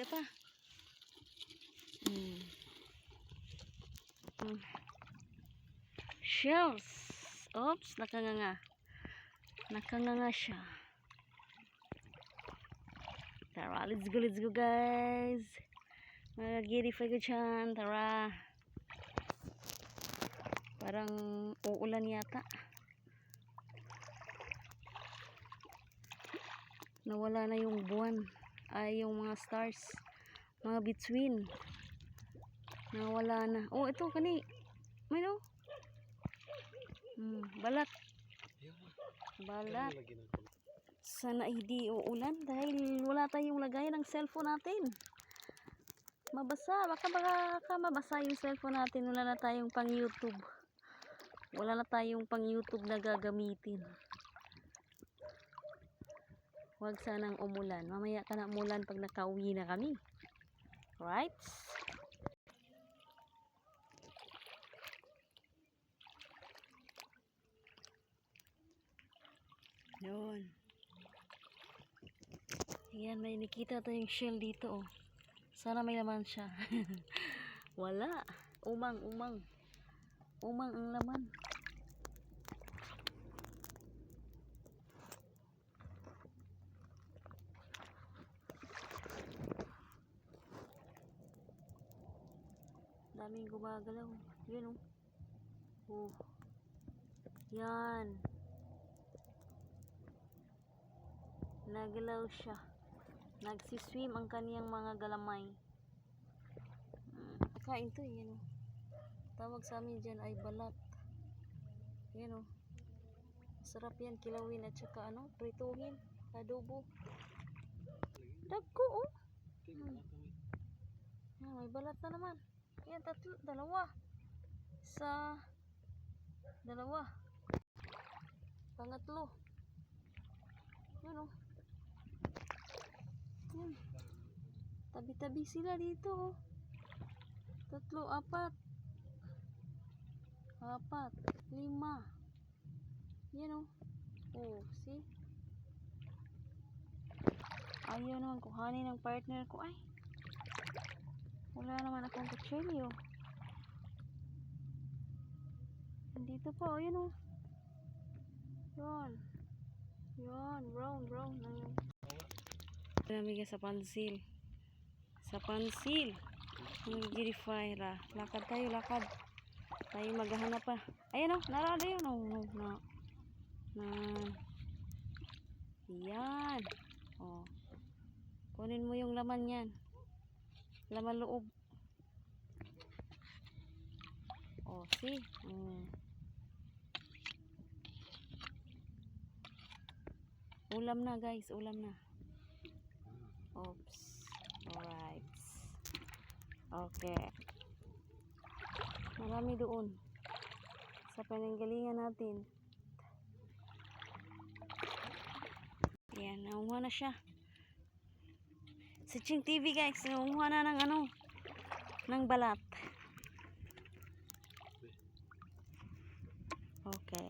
Bida pa. Mm. Mm. Shells. Oops, nakanganga. Nakanganga siya. Tara, let's go, let's go guys. Mag-gidify ko dyan. Tara. Parang uulan yata. Nawala na yung buwan. Ay, yung mga stars. Mga between. Nawala na. Oh, ito kani. May no? Hmm, balat. Balat. Sana hindi uulan dahil wala tayong lagayan ng cellphone natin. Mabasa. Baka baka mabasa yung cellphone natin. Wala na tayong pang YouTube. Wala na tayong pang YouTube na gagamitin. Huwag sanang umulan. Mamaya ka na umulan pag nakauwi na kami. Right? Yun. Ayan, may nakita tayong shell dito, oh. Sana may laman siya. Wala. Umang, umang. Umang ang laman. Daming gumagalaw. Yun, oh. Oh. Yan. Nagalaw siya. Nagsiswim ang kaniyang mga galamay. Mm, kain to, yan oh. Tawag sa amin dyan ay balat. Yan oh. Masarap yan, kilawin at saka ano, prituhin, adobo. Dagko oh. Hmm. Yan, may balat na naman. Yan, tatlo, dalawa. Isa, dalawa. Pangatlo. Yan oh. Yan. Tabi-tabi sila dito oh. Tatlo, apat. Apat, lima. Yan oh. Oh, see? Ayaw naman kuhanin ng partner ko ay. Wala naman akong kutsilyo. Dito pa, oh, yun oh. Yun. Yun, brown, brown. Ayun. Namiga sa pansil. Sa pansil. Nag-girify ra. Lakad tayo, lakad. Tayo maghahanap pa. Ayan oh, narada yun. Oh, no, na. Na. Yan. Oh. Kunin mo yung laman yan. Laman loob. Oh, see? Mm. Ulam na guys, ulam na. Oops. Alright. Okay. Marami doon. Sa pananggalingan natin. Yan, naunga na siya. Si Ching TV guys, naunga na ng ano, ng balat. Okay.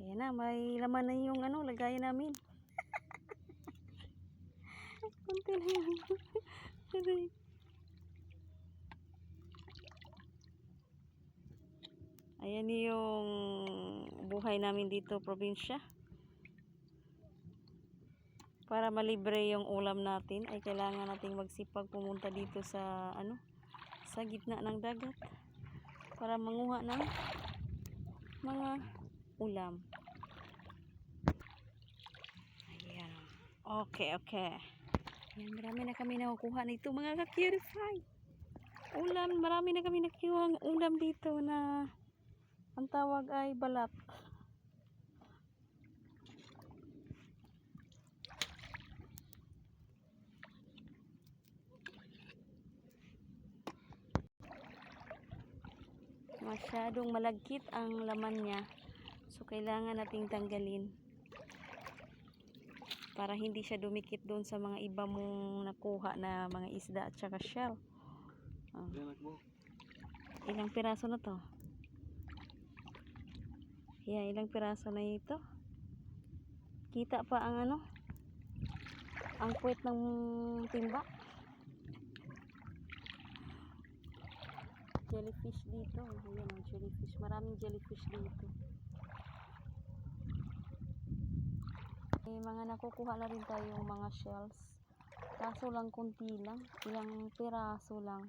Ayan na, may laman na yung ano, lagayan namin. Kunti na. Aray. Ayan yung buhay namin dito, probinsya. Para malibre yung ulam natin, ay kailangan nating magsipag pumunta dito sa ano, sa gitna ng dagat para manguha ng mga ulam. Ayan. Okay, okay. Ayan, marami na kami nakukuha nito mga ka-purify. Ulam, marami na kami nakuha ng ulam dito na ang tawag ay balat. Masyadong malagkit ang laman niya. So, kailangan nating tanggalin. Para hindi siya dumikit doon sa mga iba mong nakuha na mga isda at saka shell. Oh. Ilang piraso na to? Yan, ilang piraso na ito. Kita pa ang ano? Ang puwet ng timba. Jellyfish dito. Ayan ang jellyfish. Maraming jellyfish dito. May mga nakukuha na rin tayong mga shells. Kaso lang kunti lang. Ilang piraso lang.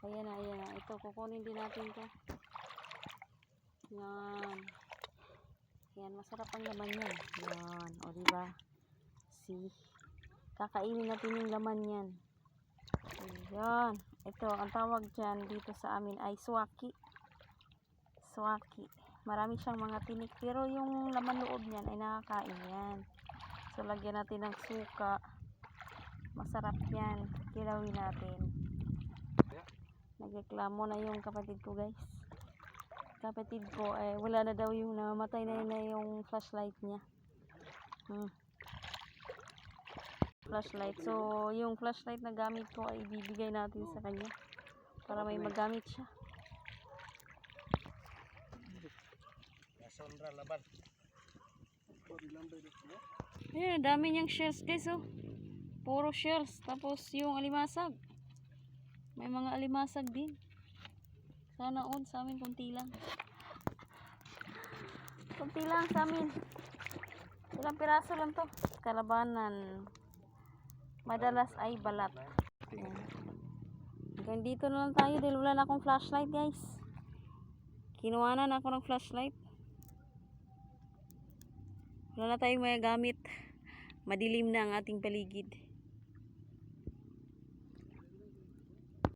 Ayan na, ayan na. Ito, kukunin din natin to. Yan. Yan, masarap ang laman yan. Yan, o diba? See? Kakainin natin yung laman yan. Ayan. Ito, ang tawag dyan dito sa amin ay swaki. Swaki. Marami siyang mga tinik. Pero yung laman loob niyan ay nakakain yan. So, lagyan natin ng suka. Masarap yan. Kilawin natin. Nagreklamo na yung kapatid ko guys. Kapatid ko, eh, wala na daw yung namatay na, na yung flashlight niya. Hmm. Flashlight. So, yung flashlight na gamit ko ay ibibigay natin sa kanya. Para may magamit siya. Nasondra laban. Ayan, ang dami niyang shells guys oh. Puro shells. Tapos yung alimasag. May mga alimasag din. Sana on sa amin kunti lang. Kunti lang sa amin. Ilang piraso lang to. Kalabanan. Madalas ay balat. Ayan. Hanggang dito na lang tayo dahil wala na akong flashlight guys. Kinuha na ako ng flashlight. Wala na tayong may gamit. Madilim na ang ating paligid.